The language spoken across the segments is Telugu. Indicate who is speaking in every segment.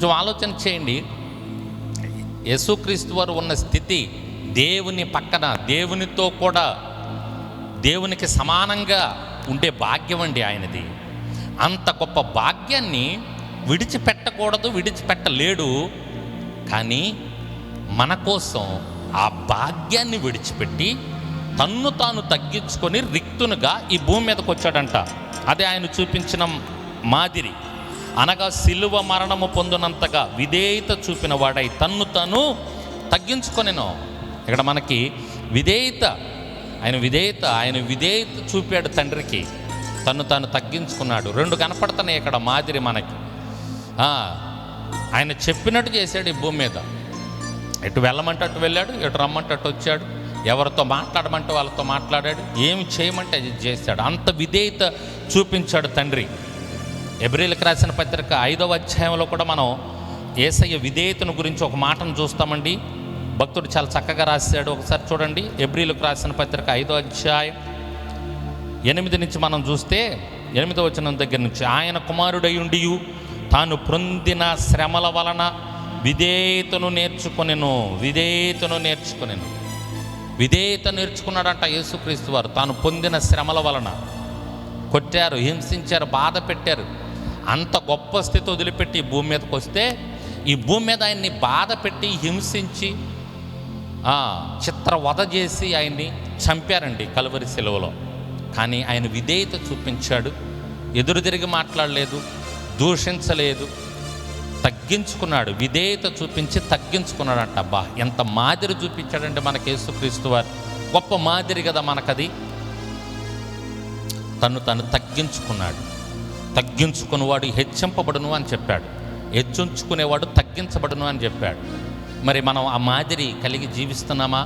Speaker 1: కొంచెం ఆలోచన చేయండి. యేసుక్రీస్తు వారు ఉన్న స్థితి దేవుని పక్కన దేవునితో కూడా దేవునికి సమానంగా ఉండే భాగ్యం అండి ఆయనది. అంత గొప్ప భాగ్యాన్ని విడిచిపెట్టకూడదు విడిచిపెట్టలేడు. కానీ మన కోసం ఆ భాగ్యాన్ని విడిచిపెట్టి తన్ను తాను తగ్గించుకొని రిక్తునుగా ఈ భూమి మీదకి వచ్చాడంట అదే ఆయన చూపించిన మాదిరి. అనగా సిలువ మరణము పొందినంతగా విధేయత చూపిన వాడై తన్ను తను తగ్గించుకొనెను. ఇక్కడ మనకి విధేయత ఆయన విధేయత ఆయన విధేయత చూపాడు తండ్రికి. తను తాను తగ్గించుకున్నాడు. రెండు కనపడుతున్నాయి ఇక్కడ మాదిరి మనకి. ఆయన చెప్పినట్టు చేశాడు ఈ భూమి మీద. ఎటు వెళ్ళమంటే అటు వెళ్ళాడు ఎటు రమ్మంటే అటు వచ్చాడు. ఎవరితో మాట్లాడమంటే వాళ్ళతో మాట్లాడాడు. ఏమి చేయమంటే అది చేశాడు. అంత విధేయత చూపించాడు తండ్రి. ఎబ్రిల్కి రాసిన పత్రిక ఐదవ అధ్యాయంలో కూడా మనం ఏసయ్య విధేయతను గురించి ఒక మాటను చూస్తామండి. భక్తుడు చాలా చక్కగా రాశాడు. ఒకసారి చూడండి. ఎబ్రిల్కి రాసిన పత్రిక ఐదో అధ్యాయం ఎనిమిది నుంచి మనం చూస్తే ఎనిమిదో వచనం దగ్గర నుంచి ఆయన కుమారుడై ఉండి తాను పొందిన శ్రమల వలన విధేయతను నేర్చుకొనెను విధేయతను నేర్చుకొనెను. విధేయత నేర్చుకున్నాడంట యేసుక్రీస్తు వారు. తాను పొందిన శ్రమల వలన కొట్టారు హింసించారు బాధ పెట్టారు. అంత గొప్ప స్థితి వదిలిపెట్టి ఈ భూమి మీదకి వస్తే ఈ భూమి మీద ఆయన్ని బాధ పెట్టి హింసించి చిత్ర చిత్రవధ చేసి ఆయన్ని చంపారండి కలువరి సెలవులో. కానీ ఆయన విధేయత చూపించాడు ఎదురు తిరిగి మాట్లాడలేదు దూషించలేదు తగ్గించుకున్నాడు విధేయత చూపించి తగ్గించుకున్నాడంట. అబ్బా ఎంత మాదిరి చూపించాడంటే మనకి యేసుక్రీస్తు వారు. గొప్ప మాదిరి కదా మనకది. తను తను తగ్గించుకున్నాడు. తగ్గించుకునేవాడు హెచ్చింపబడును అని చెప్పాడు. హెచ్చించుకునేవాడు తగ్గించబడును అని చెప్పాడు. మరి మనం ఆ మాదిరి కలిగి జీవిస్తున్నామా?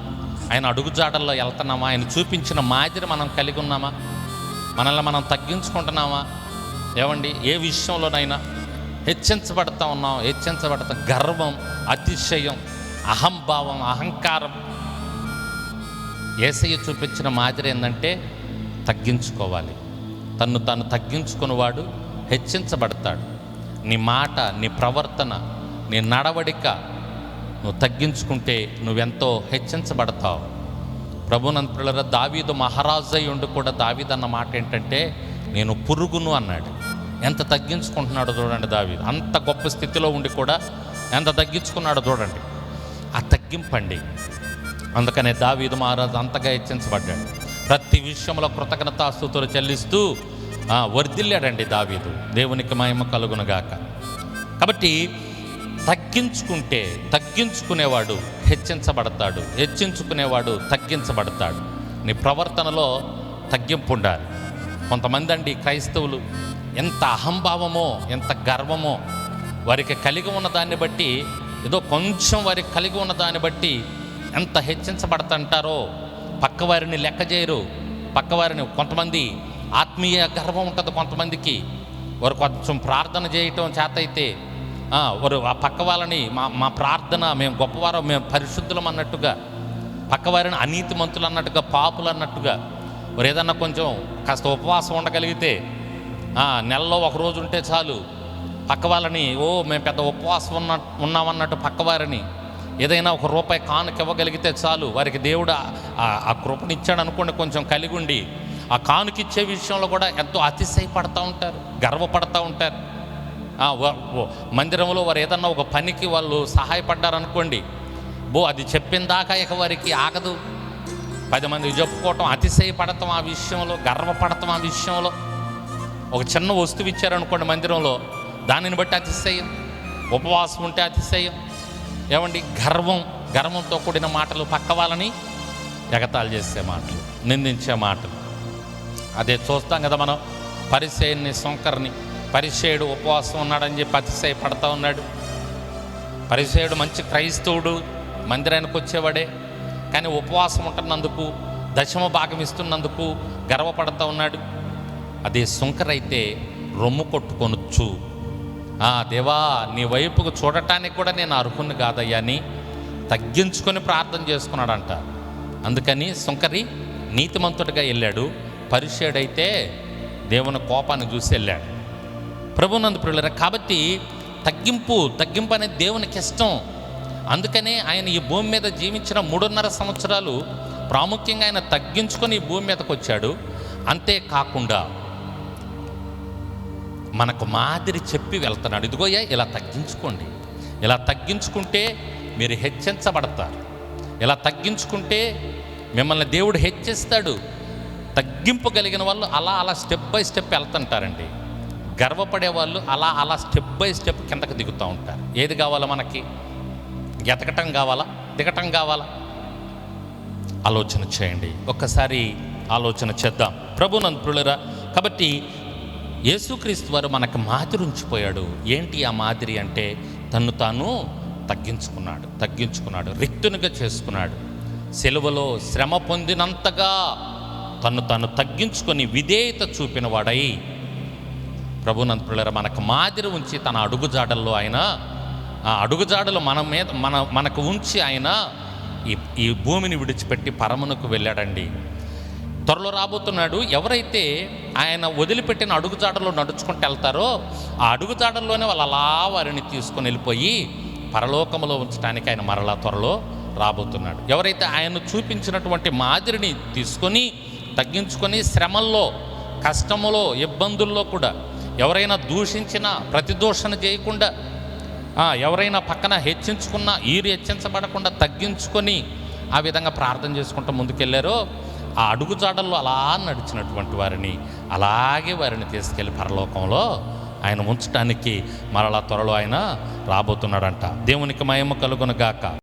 Speaker 1: ఆయన అడుగుజాడల్లో వెళ్తున్నామా? ఆయన చూపించిన మాదిరి మనం కలిగి ఉన్నామా? మనల్ని మనం తగ్గించుకుంటున్నామా? ఏమండి? ఏ విషయంలోనైనా హెచ్చించబడతా ఉన్నాం హెచ్చించబడతా గర్వం అతిశయం అహంభావం అహంకారం. ఏసయ్య చూపించిన మాదిరి ఏంటంటే తగ్గించుకోవాలి. తన్ను తాను తగ్గించుకునేవాడు హెచ్చించబడతాడు. నీ మాట నీ ప్రవర్తన నీ నడవడిక నువ్వు తగ్గించుకుంటే నువ్వెంతో హెచ్చించబడతావు. ప్రభునంతుల దావీదు మహారాజు ఉండి కూడా దావీదు అన్న మాట ఏంటంటే నేను పురుగును అన్నాడు. ఎంత తగ్గించుకుంటున్నాడో చూడండి దావీదు. అంత గొప్ప స్థితిలో ఉండి కూడా ఎంత తగ్గించుకున్నాడో చూడండి. ఆ తగ్గింపండి. అందుకనే దావీదు మహారాజు అంతగా హెచ్చించబడ్డాడు. ప్రతి విషయంలో కృతజ్ఞతాస్తుతులు చెల్లిస్తూ వర్ధిల్లాడండి దావీదు. దేవునికి మహిమ కలుగునగాక కాబట్టి తగ్గించుకుంటే తగ్గించుకునేవాడు హెచ్చించబడతాడు. హెచ్చించుకునేవాడు తగ్గించబడతాడు. నీ ప్రవర్తనలో తగ్గింపు ఉండాలి. కొంతమంది అండి క్రైస్తవులు ఎంత అహంభావమో ఎంత గర్వమో వారికి కలిగి ఉన్న దాన్ని బట్టి ఏదో కొంచెం వారికి కలిగి ఉన్న దాన్ని బట్టి ఎంత హెచ్చించబడతంటారో పక్కవారిని లెక్క చేయరు. పక్కవారిని కొంతమంది ఆత్మీయ గర్వం ఉంటుంది కొంతమందికి. వారు కొంచెం ప్రార్థన చేయటం చేత అయితే వారు ఆ పక్క వాళ్ళని మా మా ప్రార్థన మేము గొప్పవారం మేము పరిశుద్ధులం అన్నట్టుగా పక్కవారిని అనీతి మంతులు అన్నట్టుగా పాపులు అన్నట్టుగా వారు ఏదన్నా కొంచెం కాస్త ఉపవాసం ఉండగలిగితే నెలలో ఒక రోజు ఉంటే చాలు పక్క వాళ్ళని ఓ మేము పెద్ద ఉపవాసం ఉన్న ఉన్నామన్నట్టు పక్కవారిని ఏదైనా ఒక రూపాయి కానుక ఇవ్వగలిగితే చాలు. వారికి దేవుడు ఆ- కృపనిచ్చాడు అనుకోండి కొంచెం కలిగి ఉండి ఆ కానుకిచ్చే విషయంలో కూడా ఎంతో అతిశయపడతా ఉంటారు గర్వపడతా ఉంటారు. మందిరంలో వారు ఏదన్నా ఒక పనికి వాళ్ళు సహాయపడ్డారనుకోండి బో అది చెప్పిన దాకా ఇక వారికి ఆగదు. పది మందికి చెప్పుకోవటం అతిశయపడతాం ఆ విషయంలో గర్వపడతాం ఆ విషయంలో. ఒక చిన్న వస్తువు ఇచ్చారనుకోండి మందిరంలో దానిని బట్టి అతిశయం ఉపవాసం ఉంటే అతిశయం ఏమండి గర్వం గర్వంతో కూడిన మాటలు పక్క వాళ్ళని ఎగతాళి చేసే మాటలు నిందించే మాటలు. అదే చూస్తాం కదా మనం పరిచయుని సొంకర్ని పరిచయుడు ఉపవాసం ఉన్నాడని చెప్పి అతిశయపడతా ఉన్నాడు. పరిచయుడు మంచి క్రైస్తవుడు మందిరానికి వచ్చేవాడే. కానీ ఉపవాసం ఉంటున్నందుకు దశమ భాగం ఇస్తున్నందుకు గర్వపడతా ఉన్నాడు. అదే సుంకరైతే రొమ్ము కొట్టుకొనొచ్చు ఆ దేవా నీ వైపుకు చూడటానికి కూడా నేను అర్హుని కాదయ్యా. అని తగ్గించుకొని ప్రార్థన చేసుకున్నాడంట. అందుకని సుంకరి నీతిమంతుడిగా వెళ్ళాడు. పరిచయుడైతే దేవుని కోపాన్ని చూసి వెళ్ళాడు. ప్రభునందు ప్రియులరా కాబట్టి తగ్గింపు తగ్గింపు అనేది దేవునికి ఇష్టం. అందుకనే ఆయన ఈ భూమి మీద జీవించిన మూడున్నర సంవత్సరాలు ప్రాముఖ్యంగా ఆయన తగ్గించుకొని ఈ భూమి మీదకి వచ్చాడు. అంతేకాకుండా మనకు మాదిరి చెప్పి వెళ్తున్నాడు. ఇదిగోయ్యా ఇలా తగ్గించుకోండి. ఇలా తగ్గించుకుంటే మీరు హెచ్చించబడతారు. ఇలా తగ్గించుకుంటే మిమ్మల్ని దేవుడు హెచ్చిస్తాడు. తగ్గింపు కలిగిన వాళ్ళు అలా అలా స్టెప్ బై స్టెప్ వెళ్తుంటారండి. గర్వపడే వాళ్ళు అలా అలా స్టెప్ బై స్టెప్ కిందకు దిగుతూ ఉంటారు. ఏది కావాలా మనకి? ఎతకటం కావాలా? దిగటం కావాలా? ఆలోచన చేయండి. ఒక్కసారి ఆలోచన చేద్దాం. ప్రభునంతులరా కాబట్టి యేసుక్రీస్తు వారు మనకు మాదిరి ఉంచిపోయాడు. ఏంటి ఆ మాదిరి అంటే తను తాను తగ్గించుకున్నాడు తగ్గించుకున్నాడు రిక్తునిగా చేసుకున్నాడు. సెలవులో శ్రమ పొందినంతగా తను తాను తగ్గించుకొని విధేయత చూపినవాడై ప్రభునంద్ ప్రభునంతులర మనకు మాదిరి ఉంచి తన అడుగుజాడల్లో ఆయన ఆ అడుగుజాడలు మన మీద మన మనకు ఉంచి ఆయన ఈ ఈ భూమిని విడిచిపెట్టి పరమునకు వెళ్ళాడండి. త్వరలో రాబోతున్నాడు. ఎవరైతే ఆయన వదిలిపెట్టిన అడుగుజాడలో నడుచుకుంటూ వెళ్తారో ఆ అడుగుజాడల్లోనే వాళ్ళు అలా వారిని తీసుకొని వెళ్ళిపోయి పరలోకంలో ఉంచడానికి ఆయన మరలా త్వరలో రాబోతున్నాడు. ఎవరైతే ఆయన చూపించినటువంటి మాదిరిని తీసుకొని తగ్గించుకొని శ్రమల్లో కష్టములో ఇబ్బందుల్లో కూడా ఎవరైనా దూషించినా ప్రతిదూషణ చేయకుండా ఎవరైనా పక్కన హెచ్చించుకున్నా ఈరు హెచ్చించబడకుండా తగ్గించుకొని ఆ విధంగా ప్రార్థన చేసుకుంటూ ముందుకెళ్ళారో ఆ అడుగుజాడల్లో అలా నడిచినటువంటి వారిని అలాగే వారిని తీసుకెళ్ళి పరలోకంలో ఆయన ఉంచడానికి మరలా త్వరలో ఆయన రాబోతున్నాడంట. దేవునికి మహిమ కలుగునగాక.